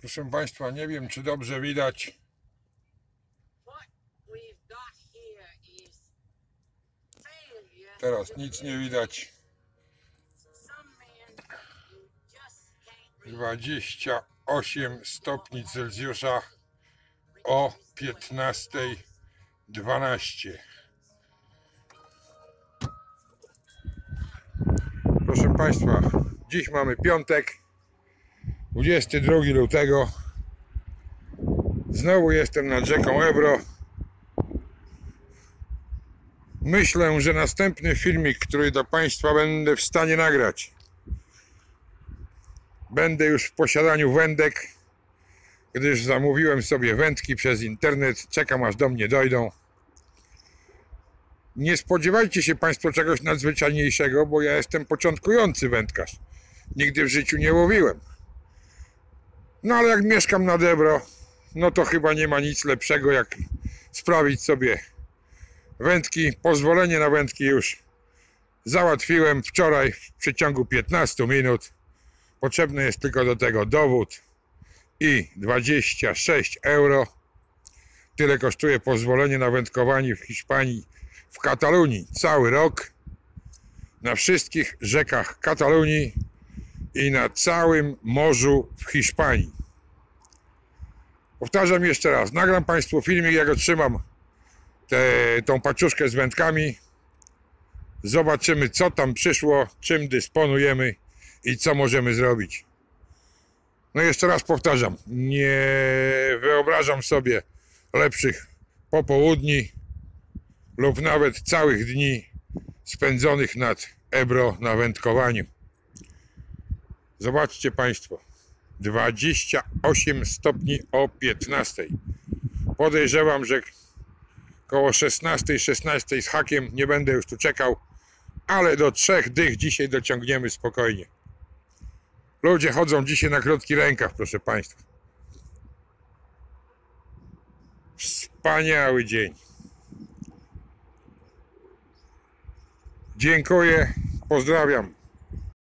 Proszę Państwa, nie wiem czy dobrze widać. Teraz nic nie widać. Some men you just can't read 28 stopni Celsjusza o 15.12. Państwa, dziś mamy piątek, 22 lutego. Znowu jestem nad rzeką Ebro. Myślę, że następny filmik, który do Państwa będę w stanie nagrać, Będę już w posiadaniu wędek, gdyż zamówiłem sobie wędki przez internet. Czekam aż do mnie dojdą. Nie spodziewajcie się Państwo czegoś nadzwyczajniejszego, bo ja jestem początkujący wędkarz. Nigdy w życiu nie łowiłem. No ale jak mieszkam na Debro, no to chyba nie ma nic lepszego jak sprawić sobie wędki. Pozwolenie na wędki już załatwiłem wczoraj w przeciągu 15 minut. Potrzebny jest tylko do tego dowód i 26 euro. Tyle kosztuje pozwolenie na wędkowanie w Hiszpanii, w Katalunii cały rok. Na wszystkich rzekach Katalunii i na całym morzu w Hiszpanii. Powtarzam jeszcze raz, nagram Państwu filmik, jak otrzymam tę tą paczuszkę z wędkami. Zobaczymy, co tam przyszło, czym dysponujemy i co możemy zrobić. No jeszcze raz powtarzam, nie wyobrażam sobie lepszych popołudni lub nawet całych dni spędzonych nad Ebro na wędkowaniu. Zobaczcie Państwo, 28 stopni o 15. Podejrzewam, że koło 16, 16 z hakiem nie będę już tu czekał, ale do trzech dych dzisiaj dociągniemy spokojnie. Ludzie chodzą dzisiaj na krótkich rękach, proszę Państwa. Wspaniały dzień. Dziękuję, pozdrawiam.